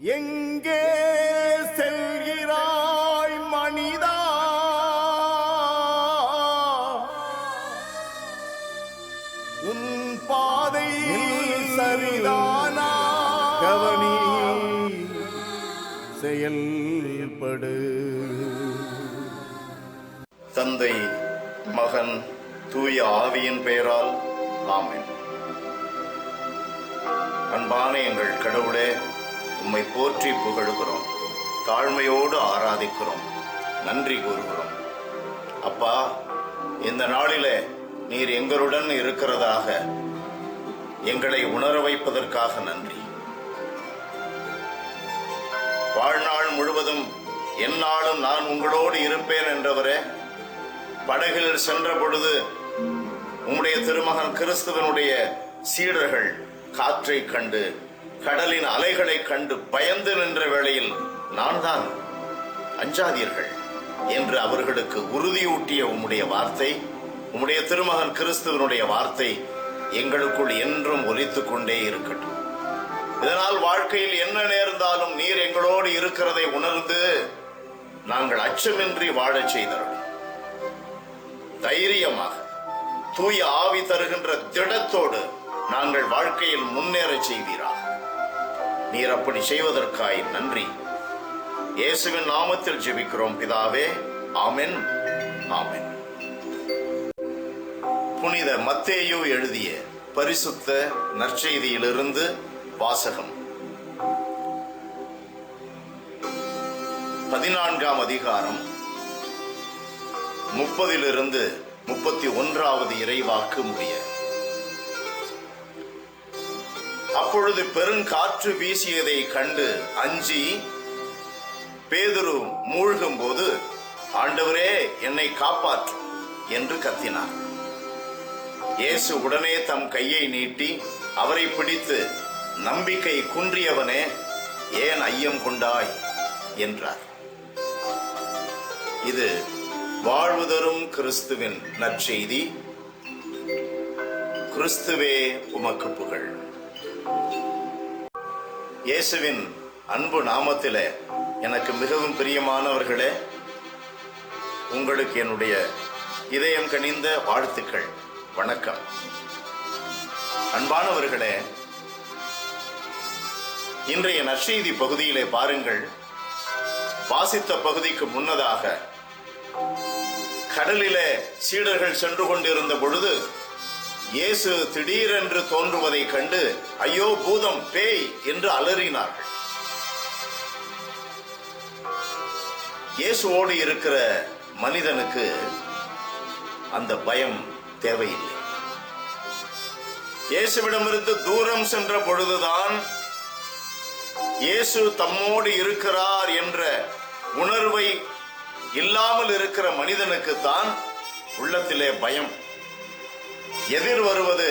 எங்கே செல்கிறாய் மனிதா? உன் பாதை சரிதானா? கவனி செயல்படு. தந்தை மகன் தூய ஆவியின் பெயரால் ஆமென். அன்பான எங்கள் கடவுளே உம்மை போற்றி புகழுகிறோம். தாழ்மையோடு ஆராதிக்கிறோம். நன்றி கூறுகிறோம். அப்பா இந்த நாளிலே நீர் எங்களுடன் இருக்கிறதாக எங்களை உணர வைப்பதற்காக நன்றி. வாழ்நாள் முழுவதும் எந்நாளும் நான் உங்களோடு இருப்பேன் என்றவரே படகில் சென்ற பொழுது உம்முடைய திருமகன் கிறிஸ்துவனுடைய சீடர்கள் காற்றை கண்டு கடலின் அலைகளை கண்டு பயந்து நின்ற வேளையில் நான் தான் அஞ்சாதீர்கள் என்று அவர்களுக்கு உறுதியூட்டிய உம்முடைய வார்த்தை உம்முடைய திருமகன் கிறிஸ்துவனுடைய வார்த்தை எங்களுக்குள் என்றும் ஒலித்துக் கொண்டே இருக்கட்டும். இதனால் வாழ்க்கையில் என்ன நேர்ந்தாலும் நீர் எங்களோடு இருக்கிறதை உணர்ந்து நாங்கள் அச்சமின்றி வாழச் செய்தார்கள் தைரியமாக தூய ஆவி தருகின்ற திடத்தோடு நாங்கள் வாழ்க்கையில் முன்னேறச் செய்வீராக. நீர் அப்படி செய்வதற்காய் நன்றி. இயேசுவின் நாமத்தில் ஜெபிக்கிறோம் பிதாவே. ஆமென். ஆமென். புனித மத்தேயு எழுதிய பரிசுத்த நற்செய்தியிலிருந்து வாசகம். பதினான்காம் அதிகாரம் முப்பதிலிருந்து முப்பத்தி ஒன்றாவது இறைவாக்கு முடிய. அப்பொழுது பெருங்காற்று வீசியதை கண்டு அஞ்சி பேதுரு மூழ்கும் போது ஆண்டவரே என்னை காப்பாற்றும் என்று கத்தினார். இயேசு உடனே தம் கையை நீட்டி அவரை பிடித்து நம்பிக்கை குன்றியவனே ஏன் ஐயம் கொண்டாய்? என்றார். இது வாழ்வுதரும் கிறிஸ்துவின் நற்செய்தி. கிறிஸ்துவே உமக்கு புகழ். இயேசுவின் அன்பு நாமத்திலே எனக்கு மிகவும் பிரியமானவர்களே உங்களுக்கு என்னுடைய இதயம் கனிந்த வாழ்த்துக்கள். வணக்கம். அன்பானவர்களே இன்றைய நற்செய்தி பகுதியிலே பாருங்கள். வாசித்த பகுதிக்கு முன்னதாக கடலிலே சீடர்கள் சென்று கொண்டிருந்த பொழுது இயேசு திடீரென்று தோன்றுவதைக் கண்டு ஐயோ பூதம் பேய் என்று அலறினார்கள். இயேசுவோடு இருக்கிற மனிதனுக்கு அந்த பயம் தேவையில்லை. இயேசுவிடமிருந்து தூரம் சென்ற பொழுதுதான் இயேசு தம்மோடு இருக்கிறார் என்ற உணர்வை இல்லாமல் இருக்கிற மனிதனுக்கு தான் உள்ளத்திலே பயம் எதிர் வருவது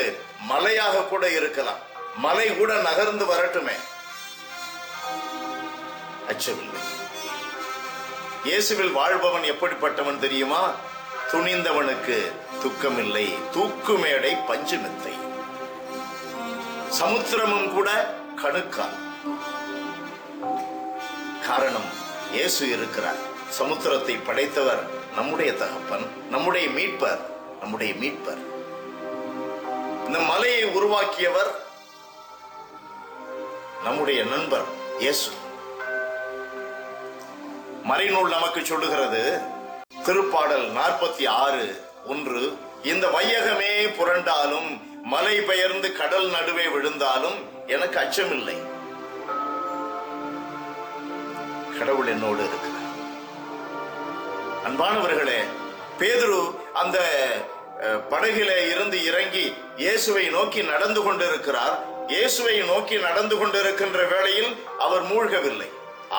மலையாக கூட இருக்கலாம். மலை கூட நகர்ந்து வரட்டுமே. அச்சமில்லை. இயேசுவில் வாழ்பவன் எப்படிப்பட்டவன் தெரியுமா? துணிந்தவனுக்கு துக்கமில்லை. தூக்குமேடை பஞ்சுமெத்தை சமுத்திரமும் கூட கணுக்கால். காரணம் இயேசு இருக்கிறார். சமுத்திரத்தை படைத்தவர் நம்முடைய தகப்பன் நம்முடைய மீட்பர் நம்முடைய மீட்பர். இந்த மலையை உருவாக்கியவர் நம்முடைய நண்பர் இயேசு. மறைநூல் நமக்கு சொல்லுகிறது திருப்பாடல் நாற்பத்தி ஆறு ஒன்று இந்த வையகமே புரண்டாலும் மலை பெயர்ந்து கடல் நடுவே விழுந்தாலும் எனக்கு அச்சமில்லை. கடவுள் என்னோடு இருக்கிறார். அன்பானவர்களே பேதுரு அந்த படகிலே இருந்து இறங்கி இயேசுவை நோக்கி நடந்து கொண்டிருக்கிறார். இயேசுவை நோக்கி நடந்து கொண்டிருக்கின்ற வேளையில் அவர் மூழ்கவில்லை.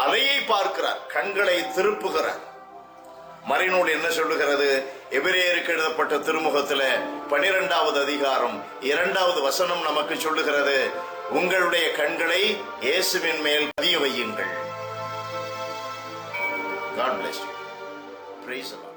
அலையை பார்க்கிறார் கண்களை திருப்புகிறார். மறைநூல் என்ன சொல்லுகிறது? எபிரேயருக்கு எழுதப்பட்ட திருமுகத்துல பனிரெண்டாவது அதிகாரம் இரண்டாவது வசனம் நமக்கு சொல்லுகிறது உங்களுடைய கண்களை இயேசுவின் மேல் பதிய வையுங்கள். God bless you. Praise the Lord.